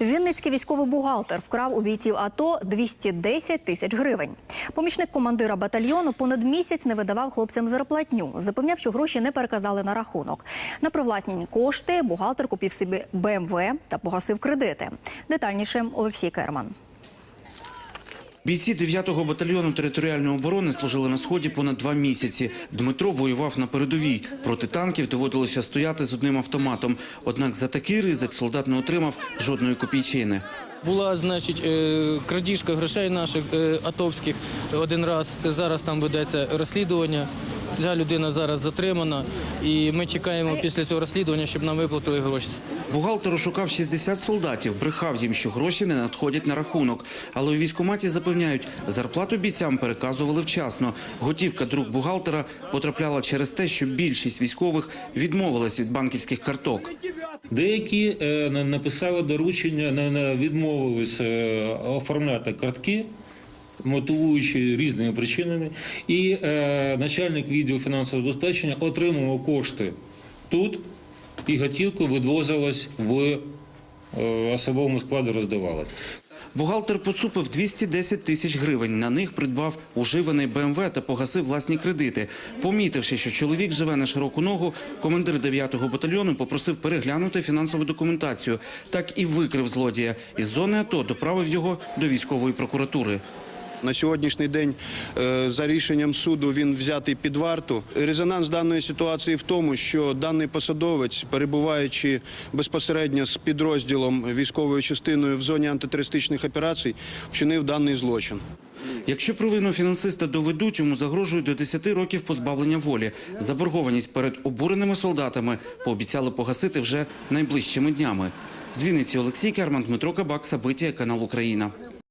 Вінницький військовий бухгалтер вкрав у бійців АТО 210 тисяч гривень. Помічник командира батальйону понад місяць не видавав хлопцям зарплатню. Запевняв, що гроші не переказали на рахунок. На привласнені кошти бухгалтер купив собі БМВ та погасив кредити. Детальніше Олексій Керман. Бійці 9-го батальйону територіальної оборони служили на сході понад два місяці. Дмитро воював на передовій. Проти танків доводилося стояти з одним автоматом. Однак за такий ризик солдат не отримав жодної копійчини. Була, значить, е, крадіжка грошей наших е, атовських один раз. Зараз там ведеться розслідування. Ця людина зараз затримана, і ми чекаємо після цього розслідування, щоб нам виплатили гроші. Бухгалтер ошукав 60 солдатів, брехав їм, що гроші не надходять на рахунок. Але у військкоматі запевняють, зарплату бійцям переказували вчасно. Готівка друг бухгалтера потрапляла через те, що більшість військових відмовилась від банківських карток. Деякі е, написали доручення, відмовились е, оформляти картки, мотивуючи різними причинами. І е, начальник відділу фінансового забезпечення отримував кошти тут, і готівку відвозилась в е, особовому складу, роздавалась. Бухгалтер поцупив 210 тисяч гривень. На них придбав уживаний БМВ та погасив власні кредити. Помітивши, що чоловік живе на широку ногу, командир 9-го батальйону попросив переглянути фінансову документацію. Так і викрив злодія. Із зони АТО доправив його до військової прокуратури. На сьогоднішній день е, за рішенням суду він взятий під варту. Резонанс даної ситуації в тому, що даний посадовець, перебуваючи безпосередньо з підрозділом військовою частиною в зоні антитерористичних операцій, вчинив даний злочин. Якщо провину фінансиста доведуть, йому загрожує до 10 років позбавлення волі. Заборгованість перед обуреними солдатами пообіцяли погасити вже найближчими днями. З Вінниці Олексій Керман, Дмитро Кабак, Сабиття, канал Україна.